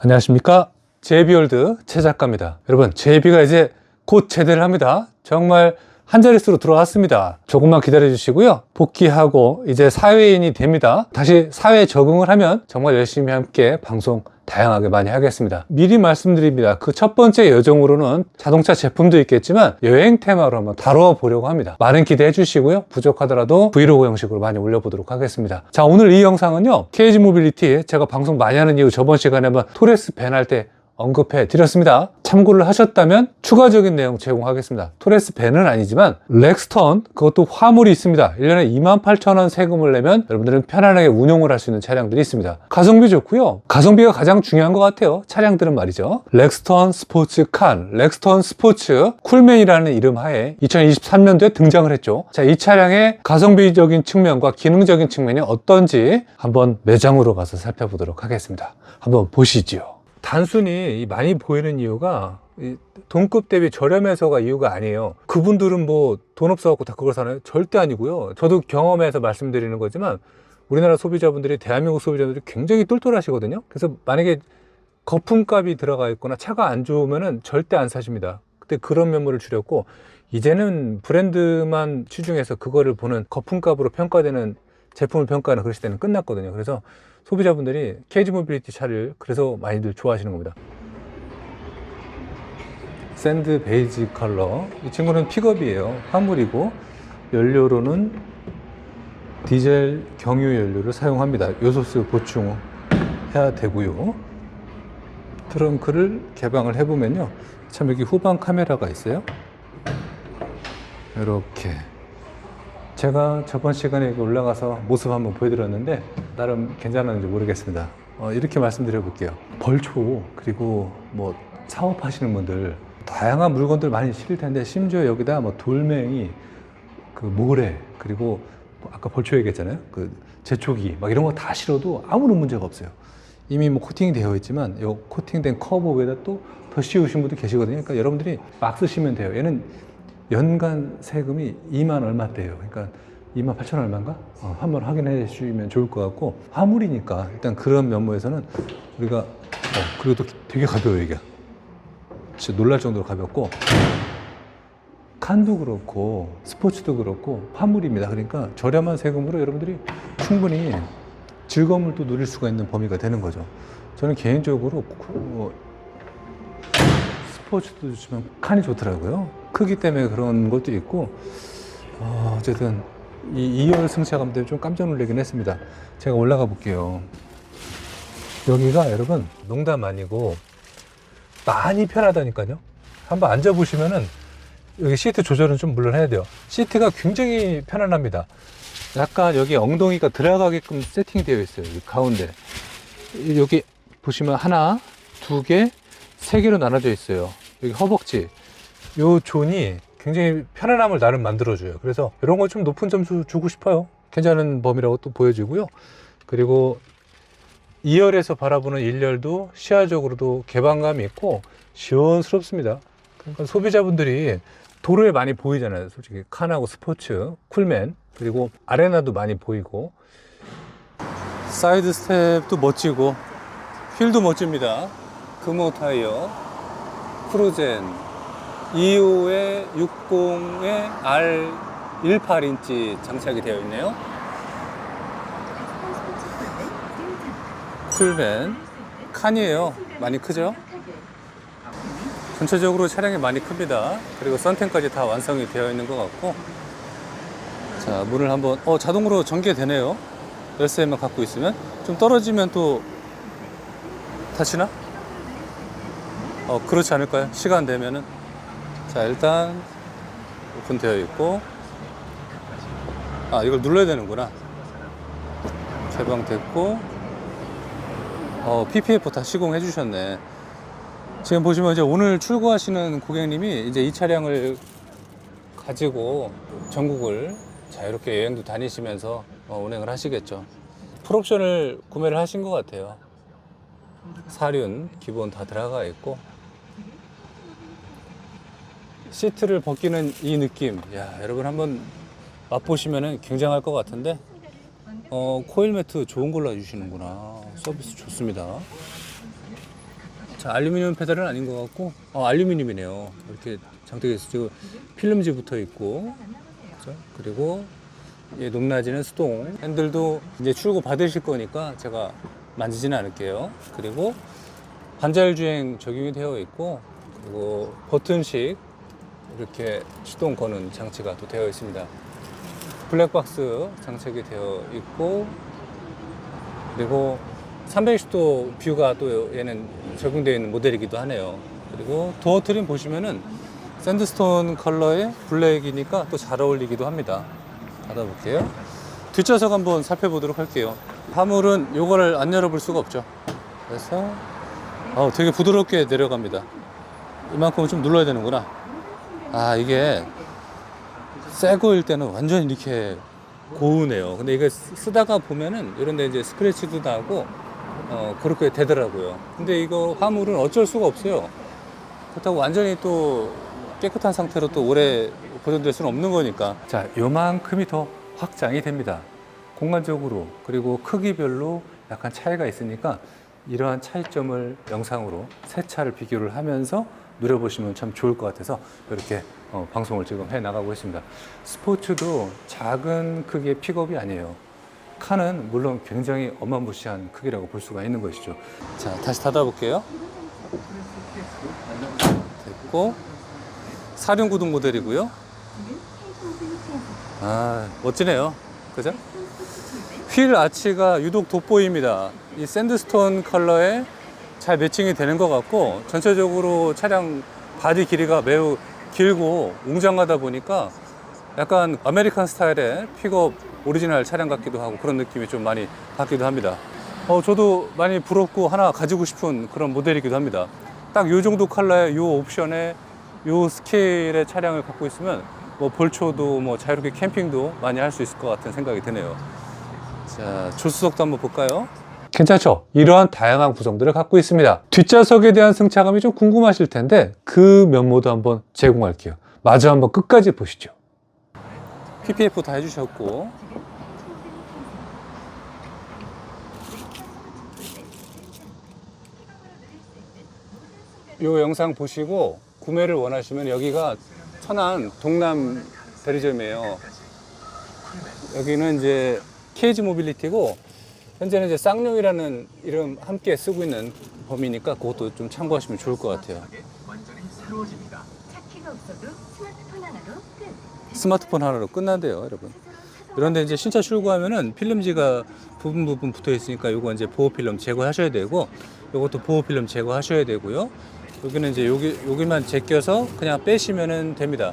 안녕하십니까? 제비월드 최 작가입니다. 여러분 제비가 이제 곧 제대를 합니다. 정말 한 자릿수로 들어왔습니다. 조금만 기다려 주시고요. 복귀하고 이제 사회인이 됩니다. 다시 사회에 적응을 하면 정말 열심히 함께 방송 다양하게 많이 하겠습니다. 미리 말씀드립니다. 그 첫 번째 여정으로는 자동차 제품도 있겠지만 여행 테마로 한번 다뤄 보려고 합니다. 많은 기대해 주시고요. 부족하더라도 브이로그 형식으로 많이 올려보도록 하겠습니다. 자 오늘 이 영상은요. KG 모빌리티 제가 방송 많이 하는 이유 저번 시간에 한번 토레스 밴 할 때 언급해 드렸습니다. 참고를 하셨다면 추가적인 내용 제공하겠습니다. 토레스 밴은 아니지만 렉스턴 그것도 화물이 있습니다. 1년에 28,000원 세금을 내면 여러분들은 편안하게 운용을 할 수 있는 차량들이 있습니다. 가성비 좋고요. 가성비가 가장 중요한 것 같아요. 차량들은 말이죠. 렉스턴 스포츠 칸, 렉스턴 스포츠 쿨맨이라는 이름 하에 2023년도에 등장을 했죠. 자, 이 차량의 가성비적인 측면과 기능적인 측면이 어떤지 한번 매장으로 가서 살펴보도록 하겠습니다. 한번 보시지요. 단순히 이 많이 보이는 이유가 이 돈급 대비 저렴해서가 이유가 아니에요. 그분들은 뭐 돈 없어갖고 다 그걸 사나요? 절대 아니고요. 저도 경험해서 말씀드리는 거지만 우리나라 소비자분들이 대한민국 소비자분들이 굉장히 똘똘하시거든요. 그래서 만약에 거품값이 들어가 있거나 차가 안 좋으면은 절대 안 사십니다. 그때 그런 면모를 줄였고 이제는 브랜드만 치중해서 그거를 보는 거품값으로 평가되는 제품을 평가하는 그런 시대는 끝났거든요. 그래서 소비자분들이 케이지 모빌리티 차를 그래서 많이들 좋아하시는 겁니다. 샌드 베이지 컬러. 이 친구는 픽업이에요. 화물이고 연료로는 디젤 경유 연료를 사용합니다. 요소수 보충해야 되고요. 트렁크를 개방을 해보면요. 참 여기 후방 카메라가 있어요. 이렇게 제가 저번 시간에 올라가서 모습 한번 보여드렸는데 나름 괜찮았는지 모르겠습니다. 어, 이렇게 말씀드려 볼게요. 벌초 그리고 뭐 사업하시는 분들 다양한 물건들 많이 실을 텐데 심지어 여기다 뭐 돌멩이 그 모래 그리고 뭐 아까 벌초 얘기했잖아요. 그 제초기 막 이런 거 다 실어도 아무런 문제가 없어요. 이미 뭐 코팅이 되어 있지만 요 코팅된 커버 위에다 또 더 씌우신 분도 계시거든요. 그러니까 여러분들이 막 쓰시면 돼요. 얘는 연간 세금이 2만 얼마대예요. 그러니까 2만 8천 얼마인가? 어, 한번 확인해 주시면 좋을 것 같고 화물이니까 일단 그런 면모에서는 우리가 어, 그리고 또 되게 가벼워요 이게. 진짜 놀랄 정도로 가볍고 칸도 그렇고 스포츠도 그렇고 화물입니다. 그러니까 저렴한 세금으로 여러분들이 충분히 즐거움을 또 누릴 수가 있는 범위가 되는 거죠. 저는 개인적으로 그, 어, 스포츠도 좋지만 칸이 좋더라고요. 크기 때문에 그런 것도 있고 어, 어쨌든 이 2열 승차감 때문에 좀 깜짝 놀라긴 했습니다. 제가 올라가 볼게요. 여기가 여러분 농담 아니고 많이 편하다니까요. 한번 앉아보시면은 여기 시트 조절은 좀 물론 해야 돼요. 시트가 굉장히 편안합니다. 약간 여기 엉덩이가 들어가게끔 세팅되어 있어요. 이 가운데. 여기 보시면 하나, 두 개, 세 개로 나눠져 있어요. 여기 허벅지. 요 존이 굉장히 편안함을 나름 만들어줘요. 그래서 이런 거 좀 높은 점수 주고 싶어요. 괜찮은 범위라고 또 보여지고요. 그리고 2열에서 바라보는 1열도 시야적으로도 개방감이 있고 시원스럽습니다. 그러니까 소비자분들이 도로에 많이 보이잖아요. 솔직히 칸하고 스포츠, 쿨맨 그리고 아레나도 많이 보이고 사이드 스텝도 멋지고 휠도 멋집니다. 금호 타이어, 크루젠 25에 60에 R 18인치 장착이 되어 있네요. 쿨맨 칸이에요. 많이 크죠? 전체적으로 차량이 많이 큽니다. 그리고 썬텐까지 다 완성이 되어 있는 것 같고 자 문을 한번 어 자동으로 전개되네요. 열쇠만 갖고 있으면 좀 떨어지면 또 다치나? 어 그렇지 않을까요? 시간 되면은 자 일단 오픈되어 있고 아 이걸 눌러야 되는구나. 개방됐고 어 PPF 다 시공해 주셨네. 지금 보시면 이제 오늘 출고하시는 고객님이 이제 이 차량을 가지고 전국을 자유롭게 여행도 다니시면서 어, 운행을 하시겠죠. 풀옵션을 구매를 하신 것 같아요. 사륜 기본 다 들어가 있고 시트를 벗기는 이 느낌, 야 여러분 한번 맛보시면은 굉장할 것 같은데 어, 코일 매트 좋은 걸로 해주시는구나. 서비스 좋습니다. 자, 알루미늄 페달은 아닌 것 같고, 어, 알루미늄이네요. 이렇게 장착이 있어. 지금 필름지 붙어 있고, 그죠? 그리고 이 높낮이는 수동. 핸들도 이제 출고 받으실 거니까 제가 만지지는 않을게요. 그리고 반자율 주행 적용이 되어 있고, 그리고 버튼식 이렇게 시동 거는 장치가 또 되어 있습니다. 블랙박스 장착이 되어 있고, 그리고 360도 뷰가 또 얘는 적용되어 있는 모델이기도 하네요. 그리고 도어 트림 보시면은 샌드스톤 컬러의 블랙이니까 또 잘 어울리기도 합니다. 닫아볼게요. 뒷좌석 한번 살펴보도록 할게요. 화물은 요거를 안 열어볼 수가 없죠. 그래서 어, 되게 부드럽게 내려갑니다. 이만큼은 좀 눌러야 되는구나. 아 이게 새 거일 때는 완전 이렇게 고우네요. 근데 이게 쓰- 쓰다가 보면은 이런 데 이제 스크래치도 나고 어, 그렇게 되더라고요. 근데 이거 화물은 어쩔 수가 없어요. 그렇다고 완전히 또 깨끗한 상태로 또 오래 보존될 수는 없는 거니까. 자, 요만큼이 더 확장이 됩니다. 공간적으로 그리고 크기별로 약간 차이가 있으니까 이러한 차이점을 영상으로 세 차를 비교를 하면서 누려보시면 참 좋을 것 같아서 이렇게 어, 방송을 지금 해 나가고 있습니다. 스포츠도 작은 크기의 픽업이 아니에요. 칸은 물론 굉장히 어마무시한 크기라고 볼 수가 있는 것이죠. 자, 다시 닫아볼게요. 됐고, 사륜 구동 모델이고요. 아, 멋지네요. 그죠? 휠 아치가 유독 돋보입니다. 이 샌드스톤 컬러에 잘 매칭이 되는 것 같고, 전체적으로 차량 바디 길이가 매우 길고 웅장하다 보니까 약간 아메리칸 스타일의 픽업 오리지널 차량 같기도 하고 그런 느낌이 좀 많이 받기도 합니다. 어, 저도 많이 부럽고 하나 가지고 싶은 그런 모델이기도 합니다. 딱 요 정도 컬러의 요 옵션에 요 스케일의 차량을 갖고 있으면 뭐 벌초도 뭐 자유롭게 캠핑도 많이 할 수 있을 것 같은 생각이 드네요. 자, 조수석도 한번 볼까요? 괜찮죠? 이러한 다양한 구성들을 갖고 있습니다. 뒷좌석에 대한 승차감이 좀 궁금하실 텐데 그 면모도 한번 제공할게요. 마저 한번 끝까지 보시죠. PPF 다 해주셨고 이 영상 보시고 구매를 원하시면 여기가 천안 동남 대리점이에요. 여기는 이제 케이지 모빌리티고 현재는 이제 쌍용이라는 이름 함께 쓰고 있는 범위니까 그것도 좀 참고하시면 좋을 것 같아요. 찾기가 없어도 스마트폰 하나로 끝. 스마트폰 하나로 끝난대요, 여러분. 그런데 이제 신차 출고하면은 필름지가 부분 부분 붙어 있으니까 요거 이제 보호 필름 제거하셔야 되고 요것도 보호 필름 제거하셔야 되고요. 여기는 이제 여기 여기만 제껴서 그냥 빼시면은 됩니다.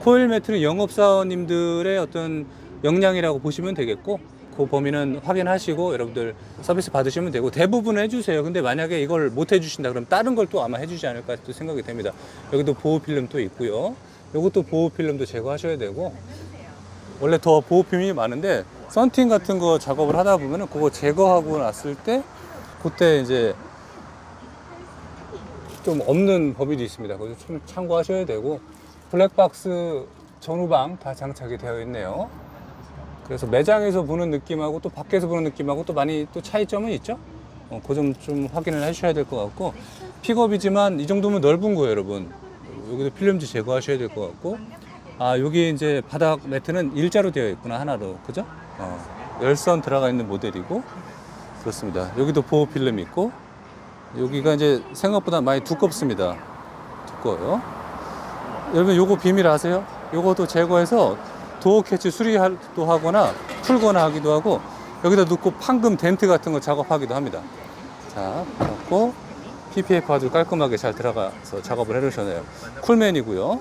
코일 매트는 영업사원님들의 어떤 역량이라고 보시면 되겠고 그 범위는 확인하시고 여러분들 서비스 받으시면 되고 대부분 해주세요. 근데 만약에 이걸 못 해주신다 그러면 다른 걸 또 아마 해주지 않을까 또 생각이 됩니다. 여기도 보호 필름 또 있고요. 요것도 보호 필름도 제거하셔야 되고 원래 더 보호 필름이 많은데 썬팅 같은 거 작업을 하다 보면은 그거 제거하고 났을 때 그때 이제 좀 없는 범위도 있습니다. 그래서 좀 참고하셔야 되고 블랙박스 전후방 다 장착이 되어 있네요. 그래서 매장에서 보는 느낌하고 또 밖에서 보는 느낌하고 또 많이 또 차이점은 있죠. 어, 그점 좀 확인을 해주셔야 될 것 같고 픽업이지만 이 정도면 넓은 거예요, 여러분. 여기도 필름지 제거하셔야 될 것 같고 아 여기 이제 바닥 매트는 일자로 되어 있구나 하나로 그죠? 어, 열선 들어가 있는 모델이고 그렇습니다. 여기도 보호 필름 있고 여기가 이제 생각보다 많이 두껍습니다. 두꺼워요. 여러분 요거 비밀 아세요? 요것도 제거해서 도어 캐치 수리도 하거나 풀거나 하기도 하고 여기다 놓고 판금 덴트 같은 거 작업하기도 합니다. 자, 그렇고 PPF 아주 깔끔하게 잘 들어가서 작업을 해주셨네요. 쿨맨이고요.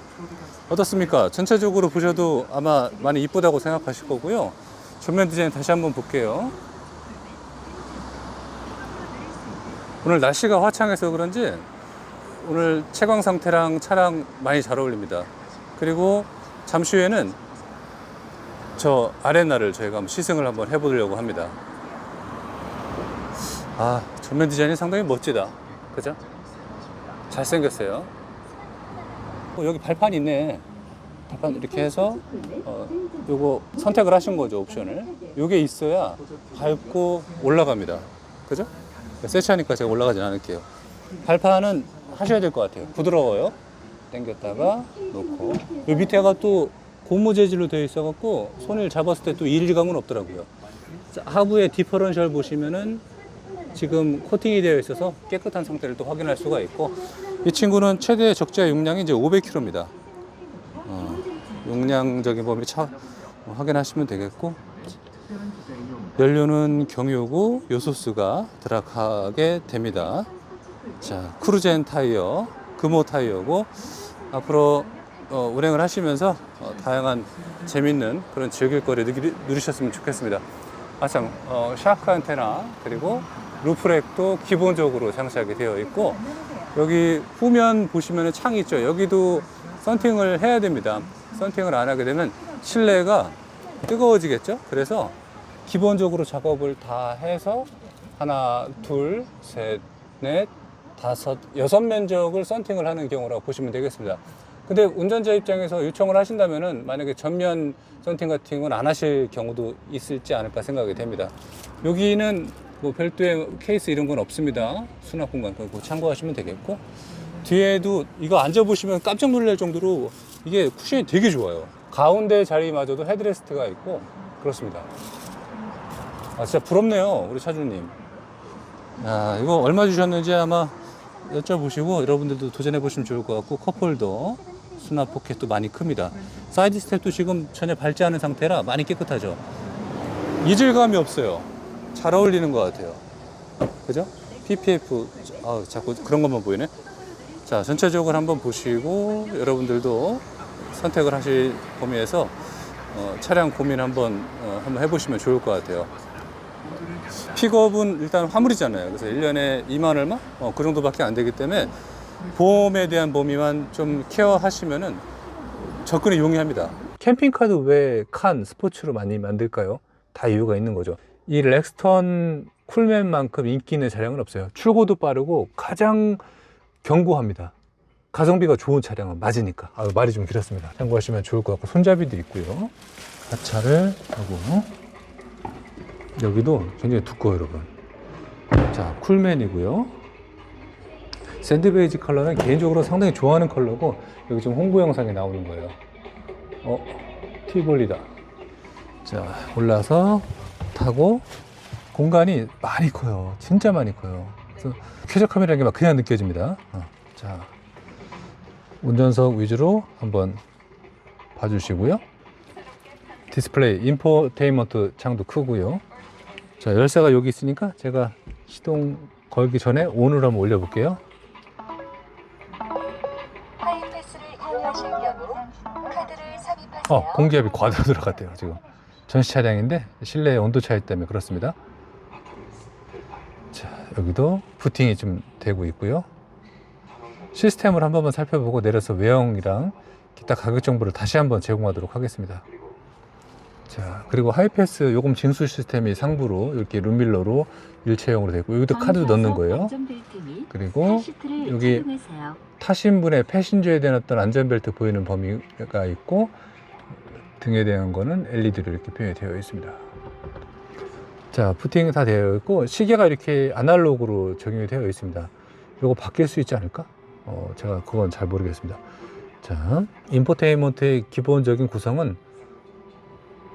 어떻습니까? 전체적으로 보셔도 아마 많이 이쁘다고 생각하실 거고요. 전면 디자인 다시 한번 볼게요. 오늘 날씨가 화창해서 그런지 오늘 채광 상태랑 차랑 많이 잘 어울립니다. 그리고 잠시 후에는 저 아레나를 저희가 한번 시승을 한번 해보려고 합니다. 아, 전면 디자인이 상당히 멋지다. 그죠? 잘생겼어요. 어, 여기 발판 있네. 발판 이렇게 해서 어, 요거 선택을 하신 거죠, 옵션을. 요게 있어야 밟고 올라갑니다. 그죠? 새 차니까 제가 올라가진 않을게요. 발판은 하셔야 될 것 같아요. 부드러워요. 당겼다가 놓고. 이 밑에가 또 고무 재질로 되어 있어 갖고 손을 잡았을 때 또 일감은 없더라고요. 자, 하부의 디퍼런셜 보시면은 지금 코팅이 되어 있어서 깨끗한 상태를 또 확인할 수가 있고 이 친구는 최대 적재 용량이 이제 500kg입니다. 어, 용량적인 범위 차 어, 확인하시면 되겠고 연료는 경유고 요소수가 들어가게 됩니다. 자 크루젠 타이어 금호 타이어고 앞으로 어, 운행을 하시면서 어, 다양한 재밌는 그런 즐길거리 누리, 누리셨으면 좋겠습니다. 아참 어, 샤크 안테나 그리고 루프렉도 기본적으로 장착이 되어 있고 여기 후면 보시면 창이 있죠. 여기도 썬팅을 해야 됩니다. 썬팅을 안 하게 되면 실내가 뜨거워지겠죠. 그래서 기본적으로 작업을 다 해서 하나, 둘, 셋, 넷, 다섯, 여섯 면적을 썬팅을 하는 경우라고 보시면 되겠습니다. 근데 운전자 입장에서 요청을 하신다면은 만약에 전면 썬팅 같은 건 안 하실 경우도 있을지 않을까 생각이 됩니다. 여기는 뭐 별도의 케이스 이런 건 없습니다. 수납 공간 그거 참고하시면 되겠고 뒤에도 이거 앉아보시면 깜짝 놀랄 정도로 이게 쿠션이 되게 좋아요. 가운데 자리마저도 헤드레스트가 있고 그렇습니다. 아 진짜 부럽네요 우리 차주님. 아 이거 얼마 주셨는지 아마 여쭤보시고 여러분들도 도전해 보시면 좋을 것 같고 컵홀더 수납 포켓도 많이 큽니다. 사이드 스텝도 지금 전혀 밟지 않은 상태라 많이 깨끗하죠. 이질감이 없어요. 잘 어울리는 것 같아요. 그죠? PPF 아 자꾸 그런 것만 보이네. 자 전체적으로 한번 보시고 여러분들도 선택을 하실 범위에서 어, 차량 고민 한번 어, 한번 해보시면 좋을 것 같아요. 픽업은 일단 화물이잖아요. 그래서 1년에 2만 얼마? 어, 그 정도밖에 안 되기 때문에 보험에 대한 범위만 좀 케어하시면은 접근이 용이합니다. 캠핑카도 왜 칸 스포츠로 많이 만들까요? 다 이유가 있는 거죠. 이 렉스턴 쿨맨만큼 인기 있는 차량은 없어요. 출고도 빠르고 가장 견고합니다. 가성비가 좋은 차량은 맞으니까. 아, 말이 좀 길었습니다. 참고하시면 좋을 것 같고 손잡이도 있고요. 하차를 하고 여기도 굉장히 두꺼워요, 여러분. 자, 쿨맨이고요. 샌드 베이지 컬러는 개인적으로 상당히 좋아하는 컬러고 여기 지금 홍보 영상에 나오는 거예요. 어, 티볼리다. 자, 올라서 타고 공간이 많이 커요. 진짜 많이 커요. 그래서 쾌적 카메라는 게 막 그냥 느껴집니다. 어, 자, 운전석 위주로 한번 봐주시고요. 디스플레이, 인포테인먼트 창도 크고요. 자, 열쇠가 여기 있으니까 제가 시동 걸기 전에 온을 한번 올려볼게요. 어, 공기압이 과다로 들어갔대요, 지금. 전시 차량인데 실내 온도 차이 때문에 그렇습니다. 자, 여기도 부팅이 좀 되고 있고요. 시스템을 한 번만 살펴보고 내려서 외형이랑 기타 가격 정보를 다시 한번 제공하도록 하겠습니다. 자, 그리고 하이패스 요금 징수 시스템이 상부로 이렇게 룸밀러로 일체형으로 되고 여기도 카드 넣는 거예요. 그리고 여기 타신 분의 패신저에 대한 어떤 안전벨트 보이는 범위가 있고 등에 대한 거는 LED로 이렇게 표현이 되어 있습니다. 자, 부팅이 다 되어 있고 시계가 이렇게 아날로그로 적용이 되어 있습니다. 이거 바뀔 수 있지 않을까? 어, 제가 그건 잘 모르겠습니다. 자, 인포테인먼트의 기본적인 구성은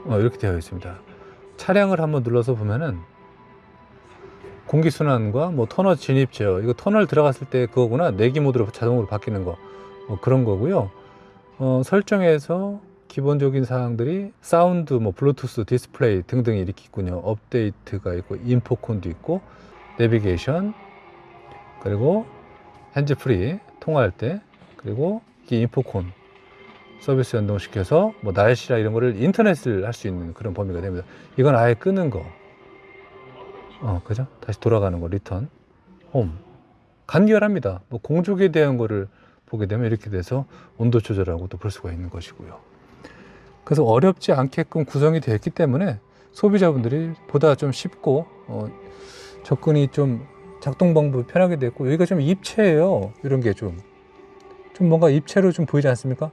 어, 이렇게 되어 있습니다. 차량을 한번 눌러서 보면은 공기순환과 뭐 터널 진입 제어 이거 터널 들어갔을 때 그거구나 내기 모드로 자동으로 바뀌는 거 어, 그런 거고요 어, 설정에서 기본적인 사항들이 사운드 뭐 블루투스 디스플레이 등등이 이렇게 있군요 업데이트가 있고 인포콘도 있고 내비게이션 그리고 핸즈프리 통화할 때 그리고 이게 인포콘 서비스 연동시켜서 뭐 날씨라 이런 거를 인터넷을 할 수 있는 그런 범위가 됩니다 이건 아예 끄는 거 어, 그죠? 다시 돌아가는 거, 리턴, 홈. 간결합니다. 뭐 공족에 대한 거를 보게 되면 이렇게 돼서 온도 조절하고도 볼 수가 있는 것이고요. 그래서 어렵지 않게끔 구성이 되어 있기 때문에 소비자분들이 보다 좀 쉽고, 어, 접근이 좀 작동 방법이 편하게 됐고, 여기가 좀 입체예요. 이런 게 좀. 좀 뭔가 입체로 좀 보이지 않습니까?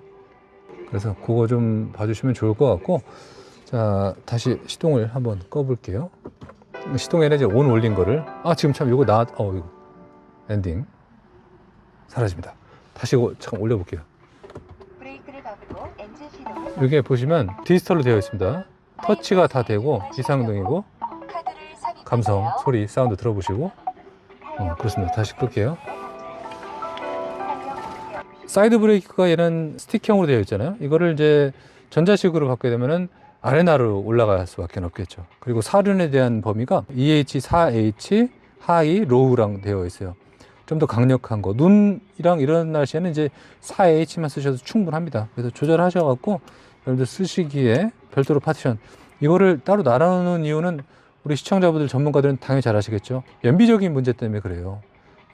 그래서 그거 좀 봐주시면 좋을 것 같고, 자, 다시 시동을 한번 꺼볼게요. 시동에는 이제 온 올린 거를 아 지금 참 이거 나왔 어 이거 엔딩 사라집니다. 다시 이거 잠깐 올려볼게요. 브레이크를 밟고 엔진 시동을 여기에 보시면 디지털로 되어 있습니다. 터치가 다 되고 이상등이고. 감성, 소리, 사운드 들어보시고 어, 그렇습니다. 다시 끌게요. 사이드 브레이크가 얘는 스틱형으로 되어 있잖아요. 이거를 이제 전자식으로 바꾸게 되면은 아레나로 올라갈 수밖에 없겠죠. 그리고 사륜에 대한 범위가 EH, 4H, 하이, 로우랑 되어 있어요. 좀 더 강력한 거. 눈이랑 이런 날씨에는 이제 4H만 쓰셔도 충분합니다. 그래서 조절하셔 갖고 여러분들 쓰시기에 별도로 파티션. 이거를 따로 나눠놓은 이유는 우리 시청자분들 전문가들은 당연히 잘 아시겠죠. 연비적인 문제 때문에 그래요.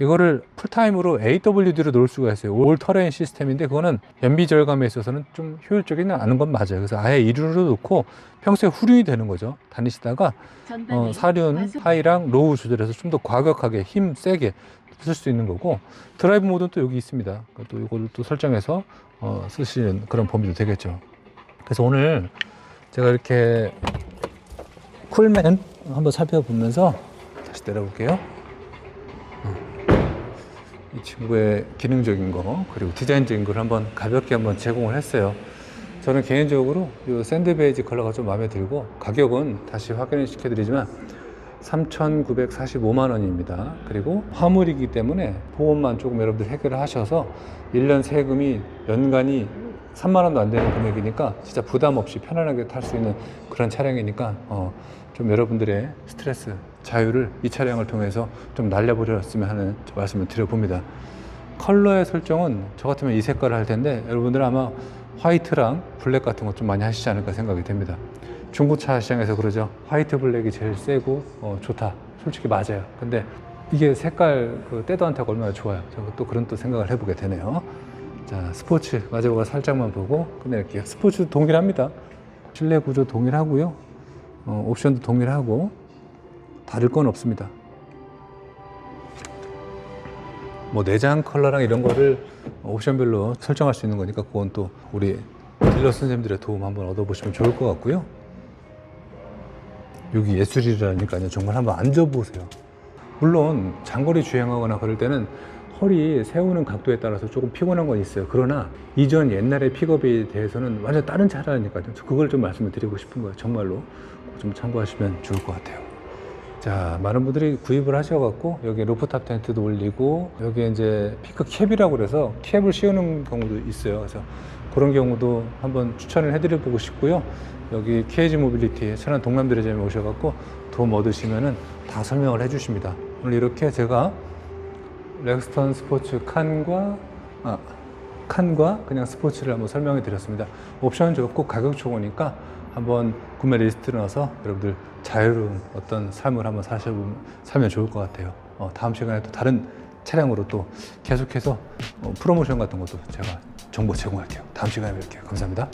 이거를 풀타임으로 AWD로 놓을 수가 있어요. 올 터레인 시스템인데 그거는 연비 절감에 있어서는 좀 효율적이지 않은 건 맞아요. 그래서 아예 1루로 놓고 평소에 후륜이 되는 거죠. 다니시다가 어, 사륜, 하이랑 로우 조절해서 좀 더 과격하게 힘 세게 쓸 수 있는 거고 드라이브 모드는 또 여기 있습니다. 또 이걸 또 설정해서 어, 쓰시는 그런 범위도 되겠죠. 그래서 오늘 제가 이렇게 쿨맨 한번 살펴보면서 다시 내려볼게요. 이 친구의 기능적인 거 그리고 디자인적인 걸 한번 가볍게 한번 제공을 했어요. 저는 개인적으로 이 샌드 베이지 컬러가 좀 마음에 들고 가격은 다시 확인을 시켜드리지만 3,945만 원입니다. 그리고 화물이기 때문에 보험만 조금 여러분들 해결을 하셔서 1년 세금이 연간이 3만 원도 안 되는 금액이니까 진짜 부담 없이 편안하게 탈 수 있는 그런 차량이니까 어, 좀 여러분들의 스트레스 자유를 이 차량을 통해서 좀 날려버렸으면 하는 말씀을 드려봅니다. 컬러의 설정은 저 같으면 이 색깔을 할 텐데 여러분들은 아마 화이트랑 블랙 같은 거좀 많이 하시지 않을까 생각이 됩니다. 중고차 시장에서 그러죠. 화이트 블랙이 제일 세고 어, 좋다. 솔직히 맞아요. 근데 이게 색깔 그 때도 않다고 얼마나 좋아요. 저또 그런 또 생각을 해보게 되네요. 자 스포츠 마지막으로 살짝만 보고 끝낼게요. 스포츠 동일합니다. 실내 구조 동일하고요. 어, 옵션도 동일하고 다를 건 없습니다. 뭐 내장 컬러랑 이런 거를 옵션별로 설정할 수 있는 거니까 그건 또 우리 딜러 선생님들의 도움 한번 얻어보시면 좋을 것 같고요. 여기 예술이라니까요. 정말 한번 앉아보세요. 물론 장거리 주행하거나 그럴 때는 허리 세우는 각도에 따라서 조금 피곤한 건 있어요. 그러나 이전 옛날의 픽업에 대해서는 완전 다른 차라니까요. 그걸 좀 말씀을 드리고 싶은 거예요. 정말로 좀 참고하시면 좋을 것 같아요. 자, 많은 분들이 구입을 하셔갖고 여기 루프탑 텐트도 올리고 여기 이제 피크 캡이라고 그래서 캡을 씌우는 경우도 있어요. 그래서 그런 경우도 한번 추천을 해드려 보고 싶고요. 여기 KG 모빌리티 천안 동남드레점에 오셔갖고 도움 얻으시면은 다 설명을 해주십니다. 오늘 이렇게 제가 렉스턴 스포츠 칸과 아, 칸과 그냥 스포츠를 한번 설명해 드렸습니다. 옵션 좋고 가격 좋으니까 한번 구매 리스트를 넣어서 여러분들 자유로운 어떤 삶을 한번 사셔보면 살면 좋을 것 같아요. 어, 다음 시간에 또 다른 차량으로 또 계속해서 어, 프로모션 같은 것도 제가 정보 제공할게요. 다음 시간에 뵐게요. 감사합니다.